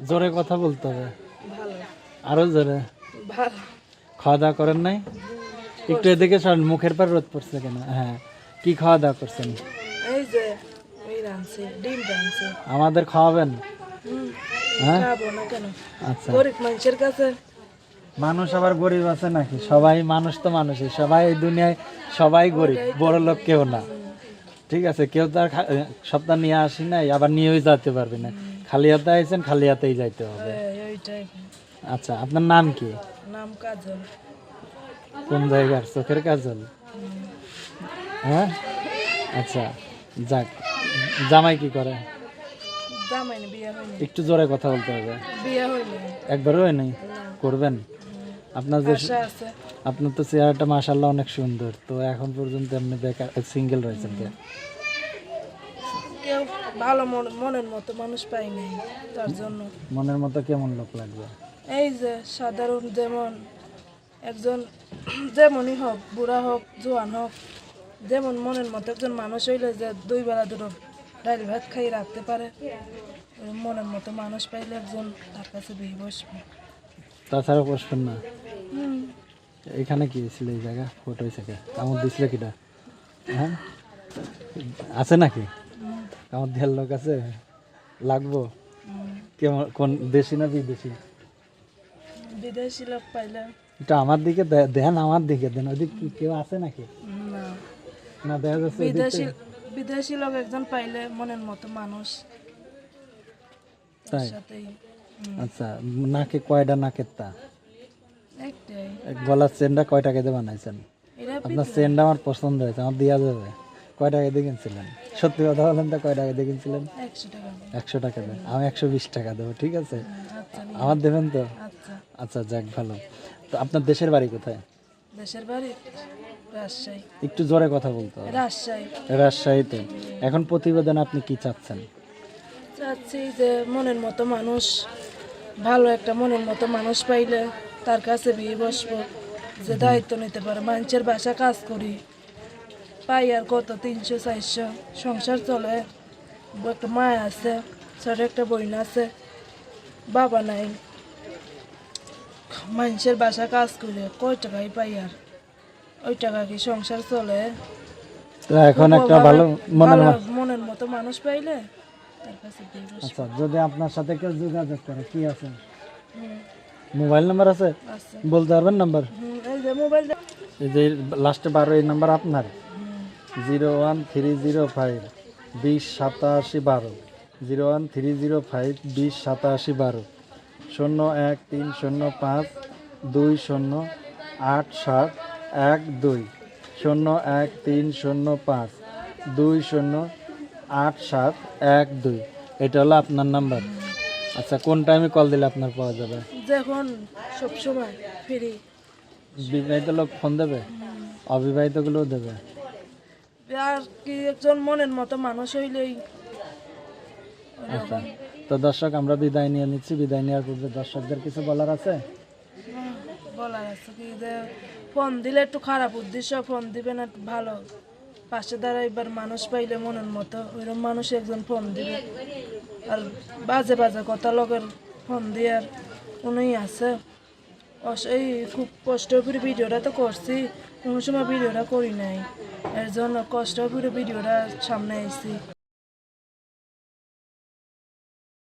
জোরে কথা বলতে হবে। আরও জোরে। খাওয়া দাওয়া করেন নাই? একটু এদিকে সরেন মুখের পর রোদ পড়ছে কেন? হ্যাঁ কি খাওয়া দাওয়া করছেন আমাদের খাওয়াবেন? হ্যাঁ? আচ্ছা। গরিব মানুষের কাছে। মানুষ আবার গরিব আছে নাকি? সবাই মানুষ তো মানুষই সবাই এই দুনিয়ায় সবাই গরিব বড় লোক কেউ না। ঠিক আছে কেউ তো আর সপ্তাহ নিয়ে আসি নাই আবার নিয়েও যেতে পারবে না। খালি হাতে আইছেন খালি হাতেই যাইতে হবে। আচ্ছা আপনার নাম কি? নাম কাজল। কোন জায়গার? চোখের কাজল? হ্যাঁ? আচ্ছা যাক। জামাই কি করে? একটু জোরে কথা বলতে হবে। একবারও হয় নাই? করবেন? আপনার যে আপনার তো চেহারাটা মাশাল্লাহ অনেক সুন্দর। তো এখন পর্যন্ত আপনি বেকার সিঙ্গেল রয়েছেন কেউ ভালো মন- মনের মতো মানুষ পাই নাই তার জন্য। মনের মতো কেমন লোক লাগবে? এই যে সাধারণ যেমন একজন যেমনই হোক বুড়া হোক জোয়ান হোক যেমন মনের মতো একজন মানুষ হইলে যে দুই বেলা দুটো ডাল ভাত খাই রাখতে পারে মনের মতো মানুষ পাইলে একজন তার কাছে বিয়ে বসবে। তাছাড়া বসবেন না? এখানে কি ছিল এই জায়গা? ফটো হয়েছে কামড় দিছিল কিটা? হ্যাঁ? আছে নাকি? কামড় দেওয়ার লোক আছে লাগবো। কেমন কোন দেশি না বিদেশি? বিদেশি লোক পাইলে। এটা আমার দিকে দেন আমার দিকে দেন। ওদিক কি কেউ আছে নাকি? না। দেখা যাচ্ছে বিদেশি বিদেশি লোক একজন পাইলে মনের মতো মানুষ। তাই? আচ্ছা নাকে কয়টা নাকের তা? গলার চেনটা কয় টাকা দিয়ে বানাইছেন? আপনার চেনটা আমার পছন্দ হয়েছে আমার দেওয়া যাবে। কয় টাকা দিয়ে কিনছিলেন? সত্যি কথা বলেন তো কয় টাকা দিয়ে কিনছিলেন? একশো টাকা। দেয় আমি একশো বিশ টাকা দেবো ঠিক আছে? আমার দেবেন তো? আচ্ছা। আচ্ছা যাক ভালো। তো আপনার দেশের বাড়ি কোথায়? দেশের বাড়ি? রাজশাহী। একটু জোরে কথা বলতে হবে। রাজশাহী। রাজশাহীতে। এখন প্রতিবেদন আপনি কি চাচ্ছেন? চাচ্ছি যে মনের মতো মানুষ ভালো একটা মনের মতো মানুষ পাইলে তার কাছে বিয়ে বসবো যে দায়িত্ব নিতে পারে মানুষের বাসা কাজ করি। পাই আর কত তিনশো চারশো সংসার চলে। একটা মা আছে ছোট একটা বোন আছে বাবা নাই। মানুষের বাসা কাজ করে কয় টাকাই পাই আর? ওই টাকা কি সংসার চলে? এখন একটা ভালো মনের মনের মতো মানুষ পাইলে আচ্ছা যদি আপনার সাথে কেউ যোগাযোগ করে কি আছে? মোবাইল নাম্বার আছে? বলতে পারবেন নাম্বার? এই যে মোবাইলটা এই যে লাস্টে বারো এই নাম্বার আপনার। Zero one three zero five বিশ সাতাশি বারো। Zero one three zero five বিশ সাতাশি বারো। শূন্য এক তিন শূন্য পাঁচ দুই শূন্য আট সাত এক দুই। শূন্য এক তিন শূন্য পাঁচ দুই শূন্য আট সাত এক দুই। এটা হলো আপনার নাম্বার। আচ্ছা কোন টাইমে কল দিলে আপনার পাওয়া যাবে? যখন সব সময় ফ্রি। বিবাহিত লোক ফোন দেবে? অবিবাহিতগুলোও দেবে? আর কি একজন মনের মতো মানুষ হইলেই আচ্ছা। তো দর্শক আমরা বিদায় নিয়ে নিচ্ছি। বিদায় নেওয়ার পূর্বে দর্শকদের কিছু বলার আছে? বলার আছে কি যে ফোন দিলে একটু খারাপ উদ্দেশ্য ফোন দিবেন একটু ভালো। পাশে দাঁড়াইবার মানুষ পাইলে মনের মতো ওইরকম মানুষ একজন ফোন দিবে। আর বাজে বাজে কথা লোকের ফোন দেওয়ার কোনোই আছে। এই খুব কষ্ট করে ভিডিওটা তো করছি কোনো সময় ভিডিওটা করি নাই। এর জন্য কষ্ট করে ভিডিওটা সামনে আইছি।